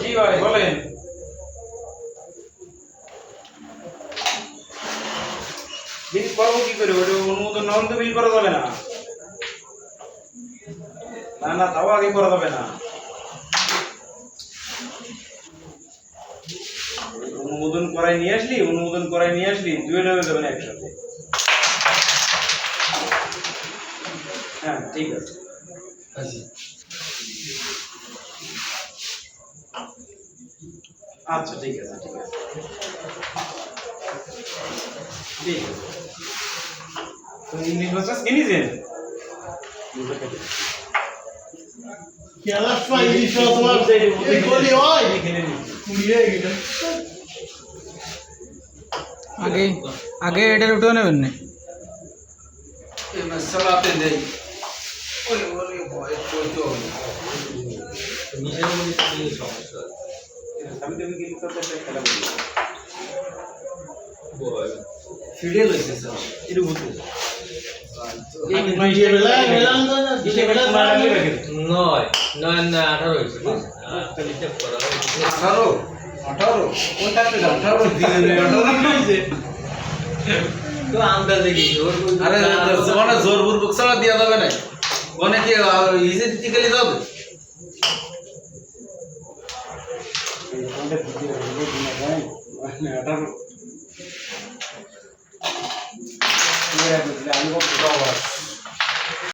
জি ভাই বলেন বিল করব কি করে ওটা অনুমোদন না হলে তো বিল করা যাবে না না না তাও আগে করা যাবে না অনুমোদন করাই নিয়ে আসলি অনুমোদন করাই নিয়ে আসলি দুইটা হয়ে যাবে না একসাথে হ্যাঁ ঠিক আছে আচ্ছা ঠিক আছে ঠিক আছে ঠিক আছে তো ইংলিশ ভাষা কিনেছেন খেলার সময় ইলিশ তোমার গলি হয় কুড়িয়ে গেলে আগে আগে এটার উঠেও নেবেন না চালাতে নেই ওই ভয় করতে হবে নিজের মধ্যে সমস্যা খেলা লইছে স্যার এটা বুঝতে নয় নয় না আঠারো হয়েছে আঠারো আঠারো আঠারো তো আন্দাজে আরে ছাড়া দেওয়া যাবে না ওখানে কি ইজি দিতে গেলে যাবে আমি